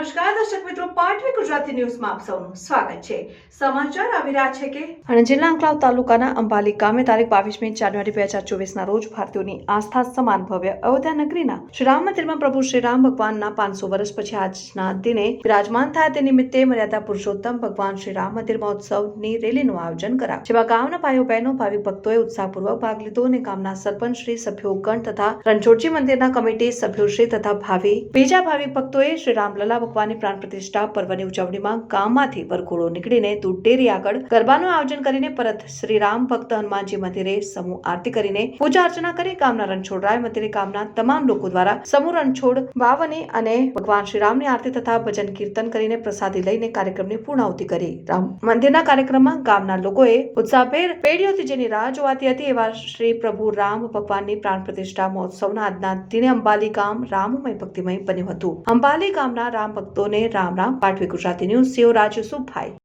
નમસ્કાર, દર્શક મિત્રો, પાટવી ગુજરાતી ન્યૂઝમાં આપ સૌનું સ્વાગત છે. સમાચાર આવી રહ્યા છે કે અને જિલ્લા અંકલાવ તાલુકાના અંબાલી ગામે તારીખ બાવીસમી જાન્યુઆરી બે હજાર ચોવીસના રોજ ભારતીયોની આસ્થા સમાન ભવ્ય અયોધ્યા નગરીના શ્રી રામ મંદિરમાં પ્રભુ શ્રી રામ ભગવાનના પાંચસો વર્ષ પછી આજના દિને વિરાજમાન થયા તે નિમિત્તે મર્યાદા પુરુષોત્તમ ભગવાન શ્રી રામ મંદિર મહોત્સવની રેલીનું આયોજન કરાયું. જેમાં ગામના ભાઈઓ, બહેનો, ભાવિક ભક્તોએ ઉત્સાહપૂર્વક ભાગ લીધો અને ગામના સરપંચ શ્રી, સભ્યો, ગણ તથા રણછોડજી મંદિરના કમિટી સભ્યો શ્રી તથા ભાવિ બીજા ભાવિક ભક્તોએ શ્રી રામલલા ભગવાનની પ્રાણ પ્રતિષ્ઠા પર્વની ઉજવણીમાં ગામમાંથી વરઘોડો નીકળીને દૂધડેરી આગળ ગરબાનું આયોજન કરીને પરત શ્રી ભક્ત હનુમાનજી મંદિરે સમૂહ આરતી કરીને પૂજા અર્ચના કરી ગામના રણછોડરાય મંદિરે ગામના તમામ લોકો દ્વારા સમૂહ રણછોડ વાવને અને ભગવાન શ્રીરામની આરતી તથા ભજન કીર્તન કરીને પ્રસાદી લઈને કાર્યક્રમની પૂર્ણાહુતિ કરી. રામ મંદિરના કાર્યક્રમમાં ગામના લોકોએ ઉત્સાહભેર પેઢીઓથી જેની રાહ જોવાતી હતી એવા શ્રી પ્રભુ રામ ભગવાનની પ્રાણ પ્રતિષ્ઠા મહોત્સવના આજના દિને અંબાલી ગામ રામમય ભક્તિમય બન્યું હતું. અંબાલી ગામના રામ ભક્તોને રામ રામ પાઠવી ગુજરાતી ન્યૂઝ સીઓ રાજુ સુભાઈ